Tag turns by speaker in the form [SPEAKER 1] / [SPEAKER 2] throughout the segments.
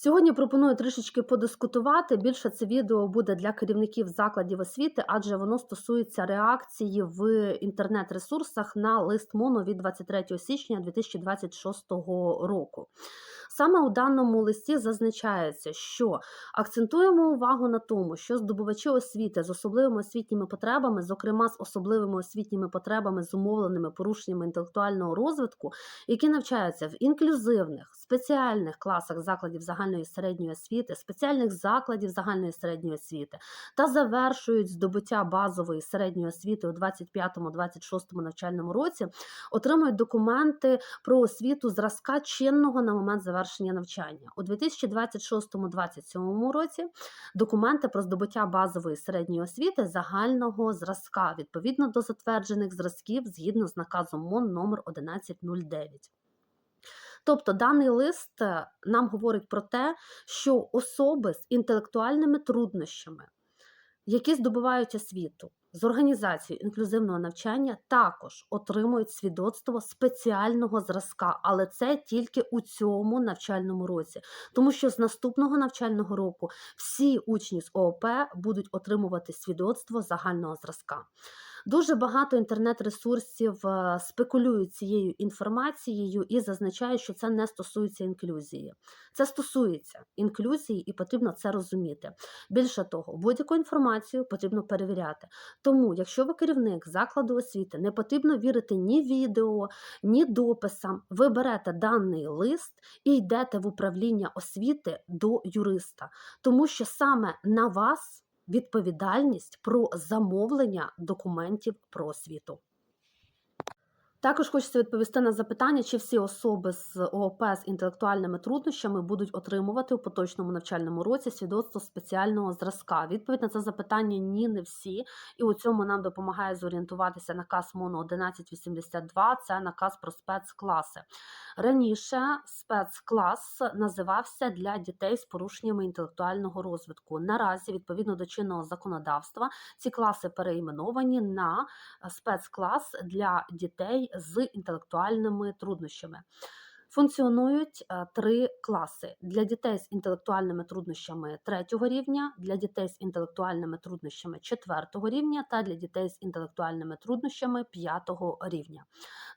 [SPEAKER 1] Сьогодні пропоную трішечки подискутувати. Більше це відео буде для керівників закладів освіти, адже воно стосується реакції в інтернет-ресурсах на лист МОНу від 23 січня 2026 року. Саме у даному листі зазначається, що акцентуємо увагу на тому, що здобувачі освіти з особливими освітніми потребами, зокрема з особливими освітніми потребами, зумовленими порушеннями інтелектуального розвитку, які навчаються в інклюзивних спеціальних класах закладів загальної середньої освіти, спеціальних закладів загальної середньої освіти та завершують здобуття базової середньої освіти у 25-26 навчальному році, отримують документи про освіту зразка чинного на момент завершення навчання у 2026-27 році. Документи про здобуття базової середньої освіти загального зразка відповідно до затверджених зразків згідно з наказом МОН номер 1109. Тобто даний лист е, нам говорить про те, що особи з інтелектуальними труднощами, які здобувають освіту з організацією інклюзивного навчання, також отримують свідоцтво спеціального зразка, але це тільки у цьому навчальному році, тому що з наступного навчального року всі учні з ООП будуть отримувати свідоцтво загального зразка. Дуже багато інтернет-ресурсів е, спекулюють цією інформацією і зазначають, що це не стосується інклюзії. Це стосується інклюзії, і потрібно це розуміти. Більше того, будь-яку інформацію потрібно перевіряти. Тому, якщо ви керівник закладу освіти, не потрібно вірити ні відео, ні дописам. Ви берете даний лист і йдете в управління освіти до юриста, тому що саме на вас відповідальність про замовлення документів про освіту. Також хочеться відповісти на запитання, чи всі особи з ООП з інтелектуальними труднощами будуть отримувати у поточному навчальному році свідоцтво спеціального зразка. Відповідь на це запитання ні, не всі. І у цьому нам допомагає зорієнтуватися наказ МОНу 1182, це наказ про спецкласи. Раніше спецклас називався для дітей з порушеннями інтелектуального розвитку. Наразі, відповідно до чинного законодавства, ці класи переіменовані на спецклас для дітей з інтелектуальними труднощами. Функціонують е, три класи для дітей з інтелектуальними труднощами третього рівня, для дітей з інтелектуальними труднощами четвертого рівня та для дітей з інтелектуальними труднощами п'ятого рівня.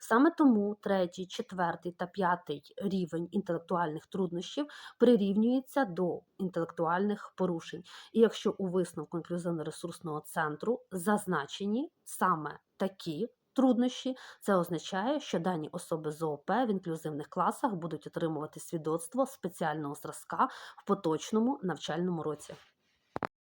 [SPEAKER 1] Саме тому третій, четвертий та п'ятий рівень інтелектуальних труднощів прирівнюється до інтелектуальних порушень. І якщо у висновку інклюзивно-ресурсного центру зазначені саме такі труднощі, це означає, що дані особи з ООП в інклюзивних класах будуть отримувати свідоцтво спеціального зразка в поточному навчальному році.